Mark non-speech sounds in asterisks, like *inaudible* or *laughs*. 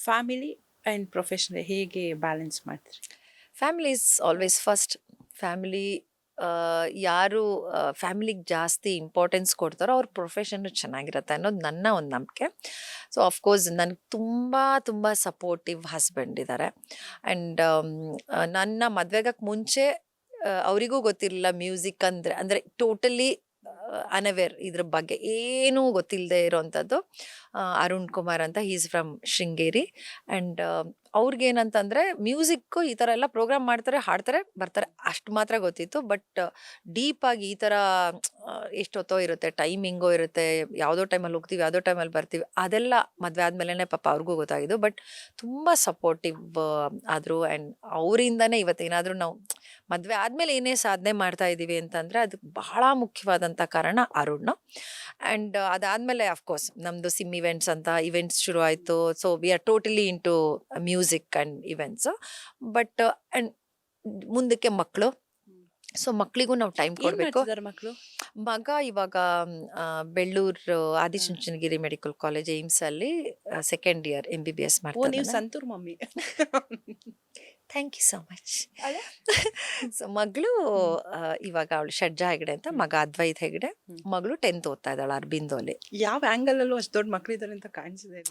Family and professional ಹೇಗೆ balance ಮಾಡ್ತೀರಿ? Family is always first family ಯಾರು ಫ್ಯಾಮಿಲಿಗೆ ಜಾಸ್ತಿ ಇಂಪಾರ್ಟೆನ್ಸ್ ಕೊಡ್ತಾರೋ ಅವ್ರ ಪ್ರೊಫೆಷನ್ನು ಚೆನ್ನಾಗಿರುತ್ತೆ ಅನ್ನೋದು ನನ್ನ ಒಂದು ನಂಬಿಕೆ. ಸೊ ಅಫ್ಕೋರ್ಸ್ ನನಗೆ ತುಂಬ ತುಂಬ ಸಪೋರ್ಟಿವ್ ಹಸ್ಬೆಂಡ್ ಇದ್ದಾರೆ ಆ್ಯಂಡ್ ನನ್ನ ಮದುವೆಗಕ್ಕೆ ಮುಂಚೆ ಅವರಿಗೂ ಗೊತ್ತಿರಲಿಲ್ಲ ಮ್ಯೂಸಿಕ್ ಅಂದರೆ ಅಂದರೆ ಟೋಟಲಿ ಅನವೇರ್ ಇದ್ರ ಬಗ್ಗೆ ಏನೂ ಗೊತ್ತಿಲ್ಲದೆ ಇರೋವಂಥದ್ದು ಅರುಣ್ ಕುಮಾರ್ ಅಂತ ಈಸ್ ಫ್ರಮ್ ಶೃಂಗೇರಿ. ಆ್ಯಂಡ್ ಅವ್ರಿಗೇನಂತಂದರೆ ಮ್ಯೂಸಿಕ್ಕು ಈ ಥರ ಎಲ್ಲ ಪ್ರೋಗ್ರಾಮ್ ಮಾಡ್ತಾರೆ, ಹಾಡ್ತಾರೆ, ಬರ್ತಾರೆ, ಅಷ್ಟು ಮಾತ್ರ ಗೊತ್ತಿತ್ತು. ಬಟ್ ಡೀಪಾಗಿ ಈ ಥರ ಎಷ್ಟೊತ್ತೋ ಇರುತ್ತೆ ಟೈಮಿಂಗೋ ಇರುತ್ತೆ, ಯಾವುದೋ ಟೈಮಲ್ಲಿ ಹೋಗ್ತೀವಿ, ಯಾವುದೋ ಟೈಮಲ್ಲಿ ಬರ್ತೀವಿ, ಅದೆಲ್ಲ ಮದುವೆ ಆದಮೇಲೆ ಪಾಪ ಅವ್ರಿಗೂ ಗೊತ್ತಾಗಿದ್ದು. ಬಟ್ ತುಂಬ ಸಪೋರ್ಟಿವ್ ಆದರೂ. ಆ್ಯಂಡ್ ಅವರಿಂದನೇ ಇವತ್ತೇನಾದರೂ ನಾವು ಮದುವೆ ಆದಮೇಲೆ ಏನೇ ಸಾಧನೆ ಮಾಡ್ತಾ ಇದ್ದೀವಿ ಅಂತಂದರೆ ಅದಕ್ಕೆ ಬಹಳ ಮುಖ್ಯವಾದಂಥ ಕಾರಣ ಅರುಣ್. ಆ್ಯಂಡ್ ಅದಾದಮೇಲೆ ಅಫ್ಕೋರ್ಸ್ ನಮ್ಮದು ಸಿಮ್ ಇವೆಂಟ್ಸ್ ಅಂತ ಇವೆಂಟ್ಸ್ ಶುರು ಆಯಿತು. So we are totally into music and events but and ಮುಂದಕ್ಕೆ ಮಕ್ಕಳು ಸೊ ಮಕ್ಕಳಿಗೂ ನಾವು ಟೈಮ್ ಕೊಡಬೇಕು. ಮಕ್ಕಳು ಮಗ ಇವಾಗ Bellur Adichunchanagiri medical college AIMS ಅಲ್ಲಿ second year M B B S ಮಾಡ್ತಾರೆ Santoor mummy. *laughs* Thank you so much? So *laughs* ಮಗಳು ಇವಾಗ ಅವಳು ಷಡ್ಜ ಹೆಗಡೆ ಅಂತ ಮಗ ಅದ್ವೈತ್ ಹೆಗಡೆ. ಮಗಳು ಟೆಂತ್ ಓದ್ತಾ ಇದ್ದಾಳೆ ಅರ್ಬಿಂದೋಲಿ. ಯಾವ ಆ್ಯಂಗಲಲ್ಲೂ ಅಲ್ಲೂ ಅಷ್ಟು ದೊಡ್ಡ ಮಕ್ಕಳಿದ್ದಾರೆ ಅಂತ ಕಾಣಿಸಿದೆ